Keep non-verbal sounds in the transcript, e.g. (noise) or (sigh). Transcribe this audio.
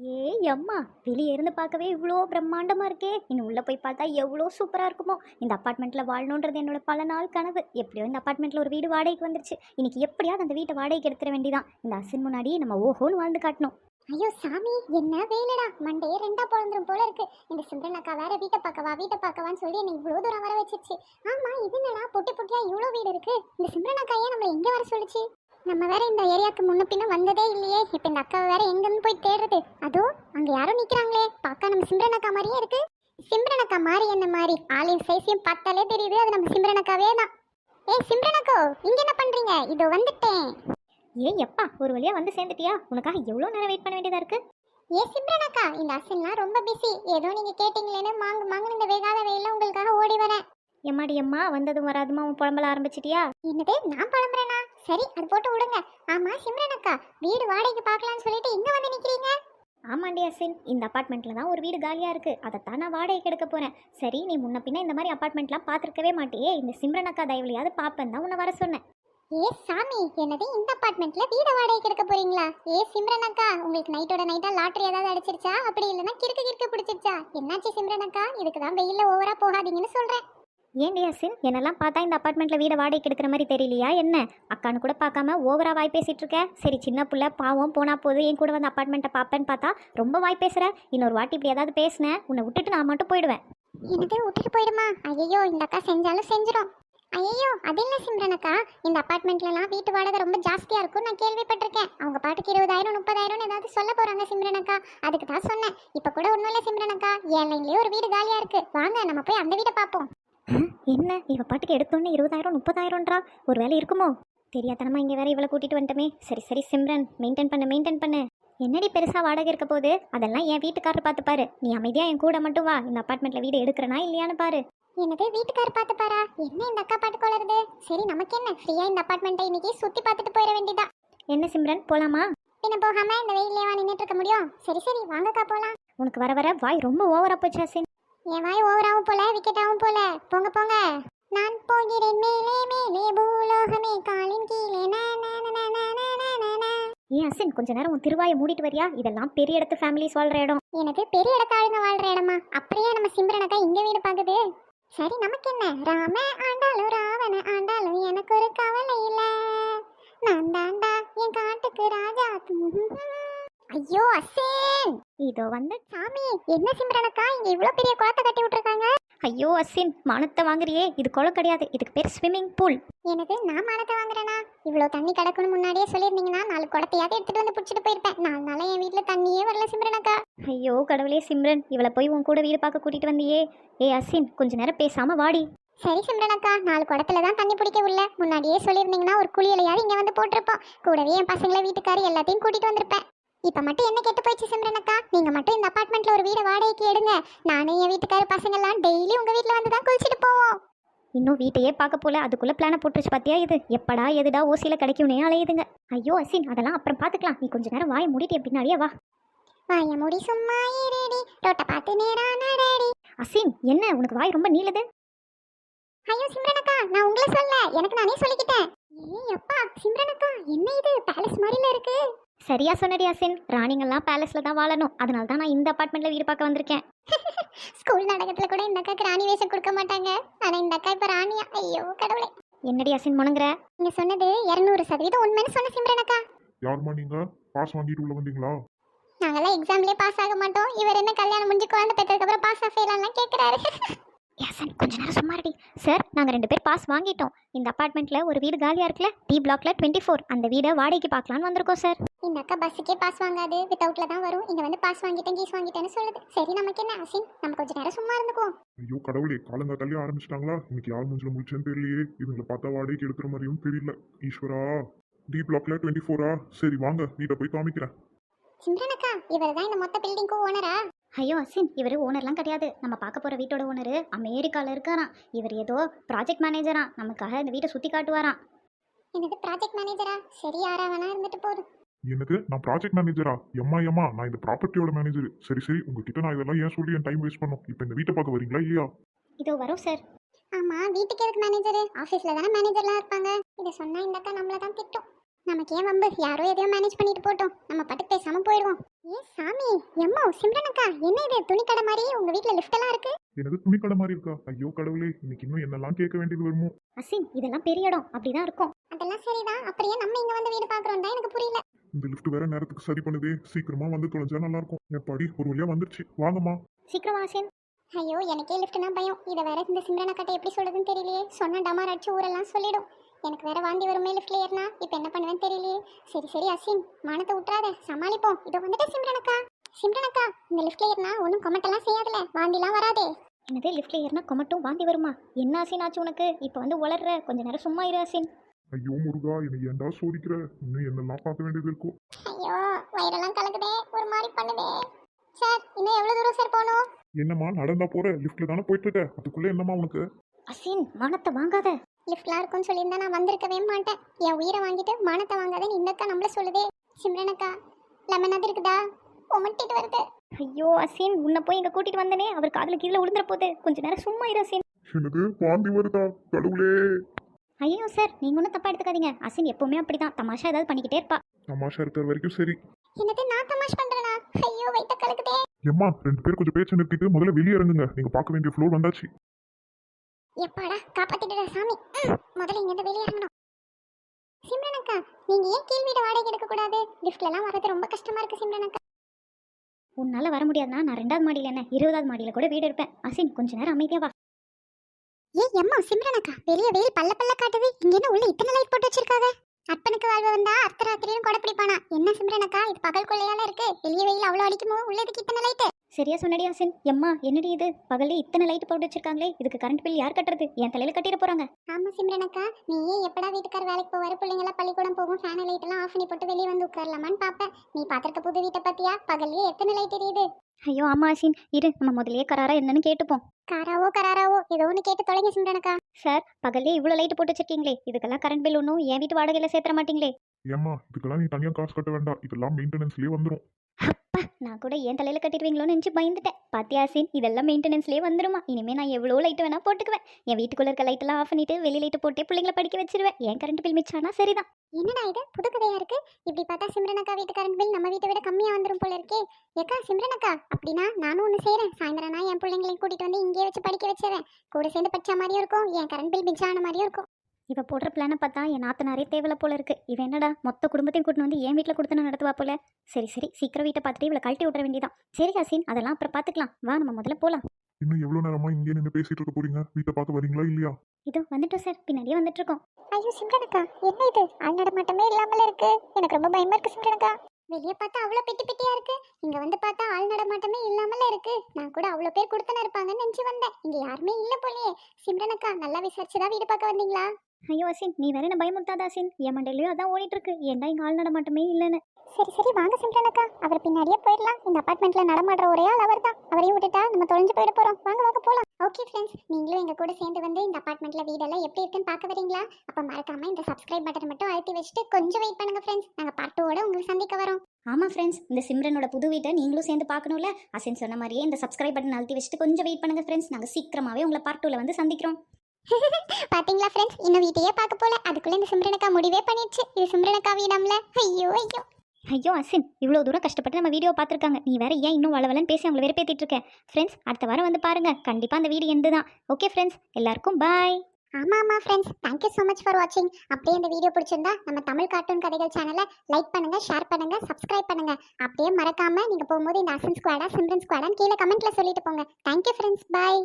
ஏய் அம்மா வெளியே இருந்து பார்க்கவே இவ்வளோ பிரம்மாண்டமாக இருக்கே. இன்னும் உள்ளே போய் பார்த்தா எவ்வளோ சூப்பராக இருக்குமோ. இந்த அப்பார்ட்மெண்ட்டில் வாழணுன்றது என்னோட பல நாள் கனவு. எப்படியோ இந்த அப்பார்ட்மெண்ட்டில் ஒரு வீடு வாடகைக்கு வந்துருச்சு. இன்னைக்கு எப்படியாவது அந்த வீட்டை வாடகைக்கு எடுத்துட வேண்டிதான். இந்த அசின் முன்னாடி நம்ம ஓஹோன்னு வாழ்ந்து காட்டணும். ஐயோ சாமி என்ன வேலைடா? மண்டையே ரெண்டா பிறந்துரும் போல இருக்கு. இந்த சிம்ரன் அக்கா வேற வீட்டை பார்க்கவா வீட்டை பார்க்கவான்னு சொல்லி என்னை இவ்வளோ தூரம் வர வச்சிருச்சு. ஆமா இது என்னடா? பொட்டி பொட்டியா இவ்வளோ வீடு இருக்கு. இந்த சிம்ரன் அக்கா ஏன் நம்மளை எங்க வர சொல்லுச்சு? நம்ம வேற இந்த ஏரியாவுக்கு முன்ன பின்ன வந்ததே இல்லையே. இப்போ இந்த அக்காவை வேற எங்கன்னு போய் தேடுறது? அதோ அங்க யாரோ நிக்கிறாங்களே. பார்க்க நம்ம சிம்ரன் அக்கா மாதிரியே இருக்கு. சிம்ரன் அக்கா மாதிரி என்ன மாதிரி? ஆளின் சைஸையும் பார்த்தாலே தெரியுது. அது நம்ம சிம்ரன் அக்காவே தான். ஏய் சிம்ரன் அக்கோ இங்க என்ன பண்றீங்க? இதோ வந்துட்டேன். ஏய் எப்பா ஒரு வழியாக வந்து சேர்ந்துட்டியா? உனக்காக எவ்வளோ நேரம் வெயிட் பண்ண வேண்டியதாக இருக்குது ஏ சிம்ரன் அக்கா இந்த அசின்லாம் ரொம்ப பிஸி ஏதோ நீங்க கேட்டீங்களேன்னு மாங்கு மாங்கு இந்த வேகாத வெயில உங்களுக்காக ஓடி வரேன். எம்மாடி அம்மா வந்ததும் வராதுமா? உன் புலம்பல ஆரம்பிச்சிட்டியா? என்னது? நான் புலம்புறேனா? சரி அது போட்டு விடுங்க. ஆமா சிம்ரன் அக்கா வீடு வாடகைக்கு பார்க்கலாம்னு சொல்லிட்டு இங்க வந்து நிக்கிறீங்க? ஆமாண்டி அசின் இந்த அப்பார்ட்மெண்ட்டில் தான் ஒரு வீடு காலியாக இருக்குது அதைத்தான் நான் வாடகைக்கு எடுக்க போகிறேன் சரி நீ முன்ன பின்ன இந்த மாதிரி அப்பார்ட்மெண்ட்லாம் பார்த்துருக்கவே மாட்டியே. இந்த சிம்ரன் அக்கா தயவுலையாவது பார்ப்பேன் தான் உன்னை வர சொன்னேன். ஏ சாமி என்னது இந்த அப்பார்ட்மெண்ட்ல வீடு வாடகைக்கு எடுக்க போறீங்களா? ஏ சிம்ரன் அக்கா உங்களுக்கு நைட்டோட நைட்டா லாட்டரி ஏதாவது அடிச்சிருச்சா? அப்படி இல்லைன்னா கிறுக்கு கிறுக்கு பிடிச்சிருச்சா? என்னாச்சு சிம்ரன் அக்கா? இதுக்கு தான் வெயில்ல ஓவரா போகாதீங்கன்னு சொல்றேன். ஏன்டி அசின்? என்னெல்லாம் பார்த்தா இந்த அப்பார்ட்மெண்ட்டில் வீடை வாடகைக்கு எடுக்கிற மாதிரி தெரியலையா? என்ன? அக்கான்னு கூட பார்க்காம ஓவராக வாய் பேசிகிட்டு இருக்க? சரி சின்ன பிள்ளை பாவம் போனால் போது என் கூட வந்து அப்பார்ட்மெண்ட்டை பார்ப்பேன்னு பார்த்தா ரொம்ப வாய் பேசுகிற இன்னொரு வாட்டி இப்படி ஏதாவது பேசினேன் உன்னை விட்டுட்டு நான் மட்டும் போயிடுவேன். என்னது விட்டுட்டு போயிடுமா? ஐயோ இந்த அக்கா செஞ்சாலும் செஞ்சிடும் ஐயோ அது இல்லை சிம்ரன் அக்கா? இந்த அப்பார்ட்மெண்ட்லலாம் வீட்டு வாடகை ரொம்ப ஜாஸ்தியாக இருக்கும் நான் கேள்விப்பட்டிருக்கேன். அவங்க பாட்டுக்கு இருபதாயிரம் முப்பதாயிரம் ஏதாவது சொல்ல போகிறாங்க சிம்ரன் அக்கா. அதுக்கு தான் சொன்னேன். இப்போ கூட ஒன்றும் இல்லை சிம்ரன் அக்கா. என் லைன்லயே ஒரு வீடு காலியாக இருக்கு. வாங்க நம்ம போய் அந்த வீட்டை பார்ப்போம். என்ன? இவ பாட்டுக்கு எடுத்தோன்னே இருபதாயிரம் முப்பதாயிரம்ன்றா? ஒரு வேலை இருக்குமோ? தெரியாதனமா இங்கே வேற இவளை கூட்டிட்டு வந்துட்டோமே. சரி சரி சிம்ரன் மெயின்டைன் பண்ணு மெயின்டைன் பண்ணு. என்னடி பெருசாக வாடகை இருக்க போகுது? அதெல்லாம் என் வீட்டுக்காரர் பார்த்துப்பாரு. நீ அமைதியா என் கூட மட்டும் வா. இந்த அப்பார்ட்மெண்ட்ல வீடு எடுக்கிறனா இல்லையான்னு பாரு. என்னது வீட்டுக்காரர் பார்த்து பாரா என்ன இந்த அக்கா பாட்டு கொளருது சரி நமக்கு என்ன? ஃப்ரீயா இந்த அபார்ட்மெண்ட்டை இன்னைக்கு சுத்தி பார்த்துட்டு போயிட வேண்டியதா? என்ன சிம்ரன் போலாமா? பின்ன போகாம இந்த வெயிலேவா நின்னுட்டு இருக்க முடியும். சரி சரி வாங்கக்கா போலாம். உனக்கு வர வர வாய் ரொம்ப ஓவரா போச்சு என் வாய் ஓவராவும் போல விக்கெட்டாவும் போல. போங்க போங்க. நான் போகிறேன் மேலே மேலே. பூலோகமே காலின் கீழே. நா, நா, நா, நா, நா, நா, நா, நா, நா. ஏன் அசின் கொஞ்ச நேரம் உன் திருவாயை மூடிட்டு வரியா? இதெல்லாம் பெரிய இடத்து ஃபேமிலிஸ் வாழ்ற இடம். எனக்கு பெரிய இடத்தாளுங்க வாழ்ற இடமா? அப்படியே நம்ம சிம்ரனக்கா இங்க வீடு பாக்குது. சரி நமக்கு என்ன? ராம ஆண்டாலும் ராவண ஆண்டாலும் எனக்கு ஒரு கவலை இல்ல. நான் தாண்டா என் காட்டுக்கு ராஜா. ஐயோ அசேன்! இதோ வந்து சாமி என்ன சிம்ரனக்கா? இங்க இவ்ளோ பெரிய குளத்தை கட்டி விட்டுருக்காங்க. ஐயோ அசின் மானத்தை வாங்குறியே. இது குளம் கிடையாது. இதுக்கு பேர் ஸ்விம்மிங் பூல் எனக்கு நான் மானத்தை வாங்குறேனா? இவ்வளோ தண்ணி கிடக்குன்னு முன்னாடியே சொல்லியிருந்தீங்கன்னா நாலு குடத்தையாவது எடுத்துட்டு வந்து பிடிச்சிட்டு போயிருப்பேன். நாலு நாளா என் வீட்டில் தண்ணியே வரல சிம்ரனக்கா. ஐயோ கடவுளே சிம்ரன். இவளை போய் உன் கூட வீடு பார்க்க கூட்டிட்டு வந்தியே. ஏ அசின் கொஞ்ச நேரம் பேசாம வாடி. சரி சிம்ரனக்கா நாலு குடத்துல தான் தண்ணி பிடிக்க உள்ள. முன்னாடியே சொல்லியிருந்தீங்கன்னா ஒரு குளியலையாவது இங்கே வந்து போட்டிருப்போம். கூடவே என் பசங்களை வீட்டுக்காரி எல்லாத்தையும் கூட்டிட்டு வந்திருப்பேன். இப்போ மட்டும் என்ன கெட்டு போயிடுச்சு சிம்ரனக்கா நீங்க மட்டும் இந்த அபார்ட்மெண்ட்ல ஒரு வீடை வாடகைக்கு எடுங்க. நானும் என் வீட்டுக்கார பசங்கெல்லாம் டெய்லி உங்க வீட்டில் வந்து தான் குளிச்சுட்டு போவோம். இன்னும் வீட்டையே பார்க்க போல. அதுக்குள்ள பிளானை போட்டுருச்சு பாத்தியா இது? எப்படா எதுடா ஓசியில கிடைக்கும்னே அலையுதுங்க. ஐயோ அசின் அதெல்லாம் அப்புறம் பார்த்துக்கலாம் நீ கொஞ்ச நேரம் வாயை மூடிட்டு பின்னாடியே வா. வாய முடி சும்மா இருடி. ரோட்டை பார்த்து நேரா நடடி. அசின் என்ன? உனக்கு வாய் ரொம்ப நீளுது. ஐயோ சிம்ரனக்கா நான் உங்களை சொல்ல எனக்கு நானே சொல்லிக்கிட்டேன். ஏய் அப்பா சிம்ரனக்கா என்ன இது? பேலஸ் மாதிரில இருக்கு. சரியா சொன்னடி அசின். ராணிங்கெல்லாம் பேலஸ்ல தான் வாழணும். அதனால தான் நான் இந்த அப்பார்ட்மெண்ட்ல வீடு பார்க்க வந்திருக்கேன். (laughs) ஸ்கூல் நாடகத்துல கூட இந்த அக்காக்கு ராணி வேஷம் கொடுக்க மாட்டாங்க. ஆனா இந்த அக்கா இப்ப ராணியா. ஐயோ கடவுளே. என்னடி அசின் முணங்குற? நீங்க சொன்னது இருநூறு சதவீதம் உண்மைன்னு சொன்ன சிம்ரனக்கா யாரும்மா நீங்க? பாஸ் வாங்கிட்டு உள்ள வந்தீங்களா? நாங்கெல்லாம் எக்ஸாம்லயே பாஸ் ஆக மாட்டோம். இவர் என்ன கல்யாணம் முடிஞ்சு குழந்தை பெற்றதுக்கு அப்புறம் பாஸ் ஆஃபேலாம் கேக்குறாரு. (laughs) அசின் கொஞ்ச நேரம் சும்மா இருடி. சார் நாங்கள் ரெண்டு பேர் பாஸ் வாங்கிட்டோம். இந்த அப்பார்ட்மெண்ட்ல ஒரு வீடு காலியா இருக்குல்ல டி பிளாக்ல டுவெண்ட்டி ஃபோர் அந்த வீடை வாடகைக்கு பார்க்கலான்னு வந்திருக்கோம் சார் இந்த அக்கா பஸ்ஸுக்கே பாஸ் வாங்காது. வித்தவுட்ல தான் வரும். இங்க வந்து பாஸ் வாங்கிட்டேன் கீஸ் வாங்கிட்டேன்னு சொல்லுது. சரி நமக்கு என்ன அசின்? நம்ம கொஞ்ச நேரம் சும்மா இருந்துக்குவோம். ஐயோ கடவுளே காலங்காத்தாலே ஆரம்பிச்சிட்டாங்களா? இன்னைக்கு யார் மூஞ்சில முடிச்சேன்னு தெரியலையே. இதுங்களை பார்த்தா வாடகைக்கு எடுக்கிற மாதிரியும் தெரியல. ஈஸ்வரா டி பிளாக்ல டுவெண்ட்டி ஃபோரா சரி வாங்க. வீட்டை போய் காமிக்கிறேன். சிம்ரன் அக்கா இவர் தான் இந்த மொத்த பில்டிங்க்கும் ஓனரா ஐயோ அசின் இவர் ஓனர்லாம் கிடையாது. நம்ம பார்க்க போகிற வீட்டோட ஓனர் அமெரிக்காவில் இருக்காராம். இவர் ஏதோ ப்ராஜெக்ட் மேனேஜரா. நமக்காக இந்த வீட்டை சுற்றி காட்டுவாராம். எனக்கு ப்ராஜெக்ட் மேனேஜரா? சரி யாரா வேணா இருந்துட்டு போதும் எனக்கு நான் ப்ராஜெக்ட் மேனேஜரா? எம்மா எம்மா நான் இந்த ப்ராப்பர்ட்டியோட மேனேஜர். சரி சரி உங்ககிட்ட நான் இதெல்லாம் ஏன் சொல்லி என் டைம் வேஸ்ட் பண்ணும்? இப்போ இந்த வீட்டை பார்க்க வரீங்களா இல்லையா? இதோ வரோம் சார். ஆமா வீட்டுக்கு எதுக்கு மேனேஜர்? ஆபீஸ்ல தானே மேனேஜர்லாம் இருப்பாங்க. இதை சொன்னா இந்த அக்கா நம்மள தான் திட்டும். நமக்கு ஏன் வம்பு யாரோ எதையோ மேனேஜ் பண்ணிட்டு போட்டோம். நம்ம பாட்டுக்கு பேசாம போயிடுவோம். ஏ சாமி எம்மா சிம்ரனக்கா? என்ன இது துணி கடை மாதிரி? உங்க வீட்ல லிஃப்ட் எல்லாம் இருக்கு? எனது துணி கடை மாதிரி இருக்கா? ஐயோ கடவுளே இன்னைக்கு இன்னும் என்னெல்லாம் கேட்க வேண்டியது வருமோ? அசின் இதெல்லாம் பெரிய இடம். அப்படிதான் இருக்கும். அதெல்லாம் சரிதான். அப்படியே நம்ம இங்க வந்து வீடு பாக்குறோம் தான் எனக்கு புரியல. இந்த லிஃப்ட் வேற நேரத்துக்கு சரி பண்ணுதே. சீக்கிரமா வந்து தொலைஞ்சா நல்லா இருக்கும் என் படி ஒரு வழியா வந்துருச்சு. வாங்கம்மா. சீக்கிரம் அசின். ஐயோ எனக்கே லிஃப்ட்னா பயம். இதை வேற இந்த சிம்ரனக்காட்ட எப்படி சொல்றதுன்னு தெரியலையே. சொன்ன டமார் அடிச்சு ஊரெல்லாம் சொல்லிடும். எனக்கு வேற வாந்தி வருமே லிஃப்ட்ல ஏறினா? இப்போ என்ன பண்ணுவேன்னு தெரியலையே. சரி சரி அசின் மானத்தை விட்டுறாத சமாளிப்போம். இதோ வந்துட்டு சிம்ரனக்கா. சிம்ரனக்கா இந்த லிஃப்ட்ல ஏறினா ஒன்றும் கொமெண்டெல்லாம் செய்யாதுல. வாந்திலாம் வராதே. என்னது லிஃப்ட்ல ஏறினா கொமட்டும் வாந்தி வருமா? என்ன அசின் ஆச்சு உனக்கு? இப்போ வந்து உளர்ற. கொஞ்ச நேரம் சும்மா இரு அசின். ஐயோ முருகா என்னை ஏன்டா சோதிக்கிற? இன்னும் என்னெல்லாம் பார்க்க வேண்டியது இருக்கும் ஐயோ வயிறெல்லாம் கலக்குதே. ஒரு மாதிரி பண்ணுதே. சார் இன்னும் எவ்வளவு தூரம் சார் போகணும்? என்னம்மா நடந்தா போற. லிஃப்ட்ல தானே போயிட்டு இருக்க? அதுக்குள்ள என்னம்மா உனக்கு? அசின் மானத்தை வாங்காத. லிஃப்ட்லாம் இருக்கும்னு சொல்லியிருந்தா நான் வந்திருக்கவே மாட்டேன். என் உயிரை வாங்கிட்டு மானத்தை வாங்காதேன்னு இந்த அக்கா நம்மள சொல்லுதே. சிம்ரனக்கா லெமன் அது இருக்குதா? உமட்டிட்டு வருது. ஐயோ அசின் உன்னை போய் இங்க கூட்டிட்டு வந்தனே அவர் காதுல கீழே விழுந்துற போகுது கொஞ்ச நேரம் சும்மா இரு அசின். என்னது வாந்தி வருதா? கடவுளே. ஐயோ சார் நீங்க ஒன்றும் தப்பா எடுத்துக்காதீங்க. அசின் எப்பவுமே அப்படிதான். தமாஷா ஏதாவது பண்ணிக்கிட்டே இருப்பா. தமாஷா இருக்கிற வரைக்கும் சரி. என்னது நான் தமாஷ் பண்றேனா? ஐயோ வயித்த கலக்குதே. எம்மா ரெண்டு பேர் கொஞ்சம் பேச்சு நிறுத்திட்டு முதல்ல வெளியே இறங்குங்க. நீங்க பார்க்க வேண்டிய ஃப்ளோர் வந்தாச்சு. எப்பாடா காப்பாத்திட்டுடா சாமி. முதல்ல இங்க இருந்து வெளியே இறங்கணும். சிம்ரனக்கா நீங்க ஏன் கீழ் வீடு வாடகை எடுக்க கூடாது? லிஃப்ட்ல எல்லாம் வரது ரொம்ப கஷ்டமா இருக்கு சிம்ரனக்கா உன்னால வர முடியாதுன்னா நான் ரெண்டாவது மாடியில என்ன இருபதாவது மாடியில கூட வீடு இருப்பேன் அசின் கொஞ்ச நேரம் அமைதியா வா. ஏய் எம்மா சிம்ரனக்கா வெளிய வெயில் பல்ல பல்ல காட்டுது. இங்க என்ன உள்ள இத்தனை லைட் போட்டு வச்சிருக்காங்க? அப்பனுக்கு வாழ்வு வந்தா அர்த்தராத்திரியும் கொடை பிடிப்பானா? என்ன சிம்ரனக்கா இது பகல் கொள்ளையால இருக்கு. வெளிய வெயில் அவ்வளவு அடிக்குமோ? உள்ளதுக்கு இத்தனை லைட் சரியா சொன்னடி அசின் எம்மா என்னடி இது? பகல்ல இத்தனை லைட் போட்டு வச்சிருக்காங்களே. இதுக்கு கரண்ட் பில் யார் கட்டுறது? என் தலையில கட்டிட போறாங்க. ஆமா சிம்ரனக்கா நீ ஏன் எப்படா வீட்டுக்கார வேலைக்கு போவாரு? பிள்ளைங்கள பள்ளிக்கூடம் போகும். ஃபேன் லைட் எல்லாம் ஆஃப் பண்ணி போட்டு வெளியே வந்து உட்காரலாமான்னு பாப்பேன் நீ பாத்திருக்க புது வீட்டை பத்தியா பகல்லே எத்தனை லைட் எரியுது? ஐயோ ஆமா அசின் இரு நம்ம முதல்லயே கராரா என்னன்னு கேட்டுப்போம். காராவோ கராராவோ? ஏதோ ஒன்று கேட்டு தொலைங்க சிம்ரனக்கா சார் பகல்லே இவ்வளோ லைட் போட்டு வச்சிருக்கீங்களே. இதுக்கெல்லாம் கரண்ட் பில் ஒன்றும் என் வீட்டு வாடகையில சேர்த்துற மாட்டீங்களே. ஏம்மா இதுக்கெல்லாம் நீ தனியா காசு கட்ட வேண்டாம். இதெல்லாம் மெயின்டெனன்ஸ்லயே வந்துரும். அப்பா நான் கூட என் தலையில கட்டிடுவீங்களோன்னு நினச்சி பயந்துட்டேன். பாத்தியா அசின்? இதெல்லாம் மெயின்டெனன்ஸ்லேயே வந்துருமா. இனிமே நான் எவ்வளோ லைட் வேணா போட்டுக்குவேன். என் வீட்டுக்குள்ள இருக்க லைட்டெல்லாம் ஆஃப் பண்ணிட்டு வெளி லைட்டு போட்டே பிள்ளைங்களை படிக்க வச்சிருவேன். என் கரண்ட் பில் மிச்சானா சரிதான். என்னடா இது? புது கதையா இருக்கு. இப்படி பார்த்தா சிம்ரனக்கா வீட்டு கரண்ட் பில் நம்ம வீட்டை விட கம்மியா வந்துரும் போல இருக்கே. ஏக்கா சிம்ரனக்கா? அப்படின்னா நானும் ஒன்று செய்றேன். சாயந்தரம் நான் என் பிள்ளைங்களையும் கூட்டிட்டு வந்து இங்கேயே வச்சு படிக்க வச்சிடறேன். கூட சேர்ந்து படிச்ச மாதிரியும் இருக்கும். என் கரண்ட் பில் மிச்சான மாதிரியும் இருக்கும். இவ போடுற பிளானை பார்த்தா என் நாத்தனாரே தேவையில்ல போல இருக்கு. இவன் என்னடா மொத்த குடும்பத்தையும் கூட்டின்னு வந்து என் வீட்டில் கொடுத்து நடத்துவா போல? சரி சரி சீக்கிரம் வீட்டை பார்த்துட்டு இவளை கழட்டி விட்ற வேண்டியதான் சரி அசின் அதெல்லாம் அப்புறம் பார்த்துக்கலாம். வா நம்ம முதல்ல போகலாம் இன்னும் எவ்வளவு நேரமா இங்கே நின்று பேசிட்டு இருக்க போறீங்க? வீட்டை பார்க்க வரீங்களா இல்லையா? இதோ வந்துட்டோம் சார். பின்னாடியே வந்துட்டு இருக்கோம் ஐயோ சிம்ரனக்கா என்ன இது? ஆள் நடமாட்டமே இல்லாமல இருக்கு. எனக்கு ரொம்ப பயமா இருக்கு சிம்ரனக்கா. வெளியே பார்த்தா அவ்வளோ பெட்டி பெட்டியா இருக்கு. இங்க வந்து பார்த்தா ஆள் நடமாட்டமே இல்லாமல இருக்கு. நான் கூட அவ்வளோ பேர் கொடுத்தன இருப்பாங்கன்னு நினைச்சு வந்தேன். இங்க யாருமே இல்ல போலயே. சிம்ரனக்கா நல்லா விசாரிச்சுதான் வீடு பார்க்க வந்தீங்களா? ஐயோ அசின் நீ வேற என்ன பயமுறுத்தாத அசின்? என் மண்டையிலயும் அதான் ஓடிட்டு இருக்கு ஏன்டா இங்க ஆள் நடமாட்டமே இல்லைன்னு. சரி சரி வாங்க சிம்ரனக்கா அவர் பின்னாடியே போயிடலாம். இந்த அபார்ட்மெண்ட்ல நடமாடுற ஒரே ஆள் அவர் தான் அவரையும் விட்டுட்டா நம்ம தொலைஞ்சு போயிட போறோம். வாங்க வாங்க போலாம். ஓகே ஃப்ரெண்ட்ஸ் நீங்களும் எங்க கூட சேர்ந்து வந்து இந்த அபார்ட்மெண்ட்ல வீடெல்லாம் எப்படி இருக்குன்னு பார்க்க வரீங்களா? அப்ப மறக்காம இந்த சப்ஸ்கிரைப் பட்டன் மட்டும் அழுத்தி வச்சுட்டு கொஞ்சம் வெயிட் பண்ணுங்க ஃப்ரெண்ட்ஸ் நாங்க பார்ட் டூவோட உங்களை சந்திக்க வரோம். ஆமா ஃப்ரெண்ட்ஸ் இந்த சிம்ரனோட புது வீட்டை நீங்களும் சேர்ந்து பார்க்கணும்ல? அசின் சொன்ன மாதிரியே இந்த சப்ஸ்கிரைப் பட்டன் அழுத்தி வச்சுட்டு கொஞ்சம் வெயிட் பண்ணுங்க ஃப்ரெண்ட்ஸ் நாங்கள் சீக்கிரமாவே உங்களை பார்ட் டூல வந்து சந்திக்கிறோம். பாத்தீங்களா ஃப்ரெண்ட்ஸ் இன்னும் வீட்டையே பார்க்க போல. அதுக்குள்ள இந்த சிம்ரனக்கா முடிவே பண்ணிடுச்சு. இது சிம்ரனக்கா வீடாம்ல ஐயோ ஐயோ. ஐயோ அசின் இவ்வளோ தூரம் கஷ்டப்பட்டு நம்ம வீடியோ பார்த்துருக்காங்க. நீ வேற ஏன் இன்னும் வளவலன்னு பேசி அவங்களை வெறுப்பேற்றிட்டு இருக்க? ஃப்ரெண்ட்ஸ் அடுத்த வாரம் வந்து பாருங்க. கண்டிப்பாக அந்த வீடு எந்து தான் ஓகே ஃப்ரெண்ட்ஸ் எல்லாருக்கும் பாய் ஆமா ஆமா friends thank you so much for வாட்சிங் அப்படியே இந்த வீடியோ பிடிச்சிருந்தா நம்ம தமிழ் கார்ட்டூன் கதைகள் சேனலை லைக் பண்ணுங்க ஷேர் பண்ணுங்க சப்ஸ்கிரைப் பண்ணுங்க. அப்படியே மறக்காம நீங்க போகும்போது இந்த அசன் ஸ்குவாடா சிம்ரன் ஸ்குவாடான்னு கீழே கமெண்ட்ல சொல்லிட்டு போங்க. Thank you friends bye